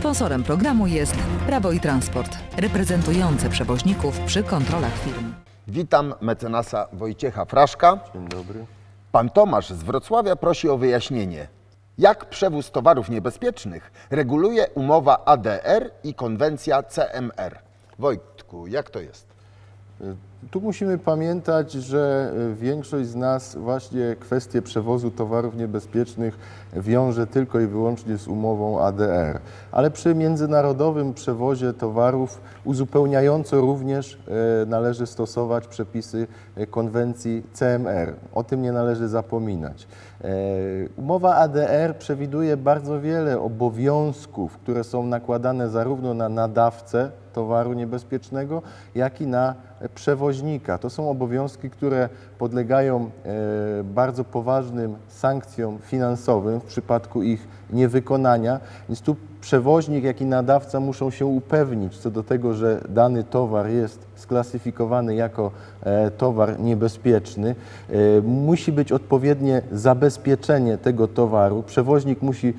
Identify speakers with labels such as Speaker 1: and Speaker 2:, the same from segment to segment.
Speaker 1: Sponsorem programu jest Prawo i Transport, reprezentujące przewoźników przy kontrolach firm.
Speaker 2: Witam mecenasa Wojciecha Fraszka.
Speaker 3: Dzień dobry.
Speaker 2: Pan Tomasz z Wrocławia prosi o wyjaśnienie, jak przewóz towarów niebezpiecznych reguluje umowa ADR i konwencja CMR. Wojtku, jak to jest?
Speaker 3: Tu musimy pamiętać, że y, większość z nas właśnie kwestię przewozu towarów niebezpiecznych wiąże tylko i wyłącznie z umową ADR. Ale przy międzynarodowym przewozie towarów uzupełniająco również e, należy stosować przepisy e, konwencji CMR. O tym nie należy zapominać. E, Umowa ADR przewiduje bardzo wiele obowiązków, które są nakładane zarówno na nadawcę towaru niebezpiecznego, jak i na przewoźnika. To są obowiązki, które podlegają e, bardzo poważnym sankcjom finansowym w przypadku ich niewykonania. Więc tu przewoźnik, jak i nadawca muszą się upewnić co do tego, że dany towar jest sklasyfikowany jako e, towar niebezpieczny. E, Musi być odpowiednie zabezpieczenie tego towaru. Przewoźnik musi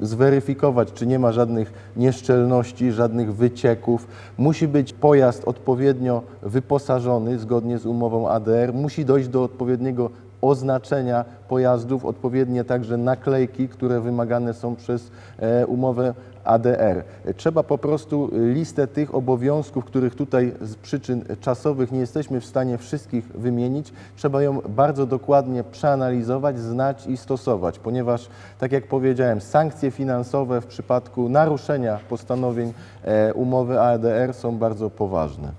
Speaker 3: zweryfikować, czy nie ma żadnych nieszczelności, żadnych wycieków. Musi być pojazd odpowiednio wyposażony zgodnie z umową ADR. Musi dojść do odpowiedniego oznaczenia pojazdów, odpowiednie także naklejki, które wymagane są przez e, umowę ADR. Trzeba po prostu listę tych obowiązków, których tutaj z przyczyn czasowych nie jesteśmy w stanie wszystkich wymienić, trzeba ją bardzo dokładnie przeanalizować, znać i stosować, ponieważ, tak jak powiedziałem, sankcje finansowe w przypadku naruszenia postanowień e, umowy ADR są bardzo poważne.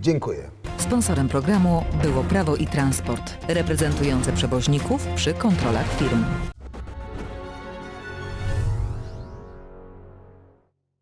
Speaker 2: Dziękuję.
Speaker 1: Sponsorem programu było Prawo i Transport, reprezentujące przewoźników przy kontrolach firm.